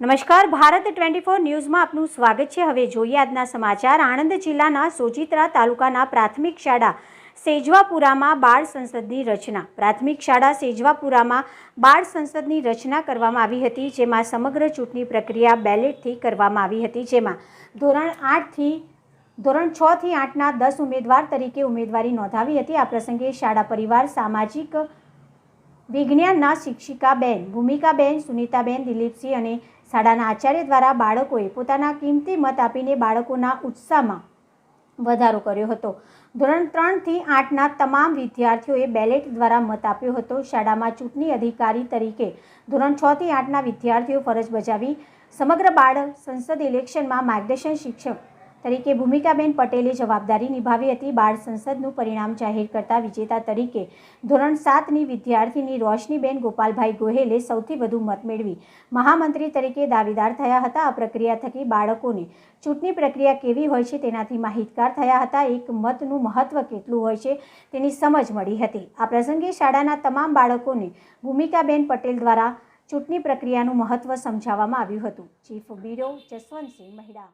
નમસ્કાર, Bharat twenty four ન્યૂઝમાં આપનું સ્વાગત છે. હવે જોઈએ આજના સમાચાર. આણંદ જિલ્લાના સોજિત્રા તાલુકાના પ્રાથમિક શાળા સેજવાપુરામાં બાળ સંસદની રચના. પ્રાથમિક શાળા સેજવાપુરામાં બાળ સંસદની રચના કરવામાં આવી હતી, જેમાં સમગ્ર ચૂંટણી પ્રક્રિયા બેલેટથી કરવામાં આવી હતી, જેમાં ધોરણ આઠથી, ધોરણ છ થી આઠના દસ ઉમેદવાર તરીકે ઉમેદવારી નોંધાવી હતી. આ પ્રસંગે શાળા પરિવાર, સામાજિક વિજ્ઞાનના શિક્ષિકાબેન ભૂમિકાબેન, સુનીતાબેન, દિલીપસિંહ અને શાળાના આચાર્ય દ્વારા બાળકોએ પોતાના કિંમતી મત આપીને બાળકોના ઉત્સાહમાં વધારો કર્યો હતો. ધોરણ ત્રણથી આઠના તમામ વિદ્યાર્થીઓએ બેલેટ દ્વારા મત આપ્યો હતો. શાળામાં ચૂંટણી અધિકારી તરીકે ધોરણ છથી આઠના વિદ્યાર્થીઓ ફરજ બજાવી સમગ્ર બાળ સંસદ ઇલેક્શનમાં માર્ગદર્શન શિક્ષક તરીકે ભૂમિકાબેન પટેલે જવાબદારી નિભાવી હતી. બાળ સંસદનું પરિણામ જાહેર કરતા વિજેતા તરીકે ધોરણ સાતની વિદ્યાર્થીની રોશનીબેન ગોપાલભાઈ ગોહેલે સૌથી વધુ મત મેળવી. મહામંત્રી તરીકે દાવેદાર થયા હતા. આ પ્રક્રિયા થકી બાળકોને ચૂંટણી પ્રક્રિયા કેવી હોય છે તેનાથી માહિતગાર થયા હતા. એક મતનું મહત્વ કેટલું હોય છે તેની સમજ મળી હતી. આ પ્રસંગે શાળાના તમામ બાળકોને ભૂમિકાબેન પટેલ દ્વારા ચૂંટણી પ્રક્રિયાનું મહત્વ સમજાવવામાં આવ્યું હતું. Chief bureau Jaswantsinh Mahida.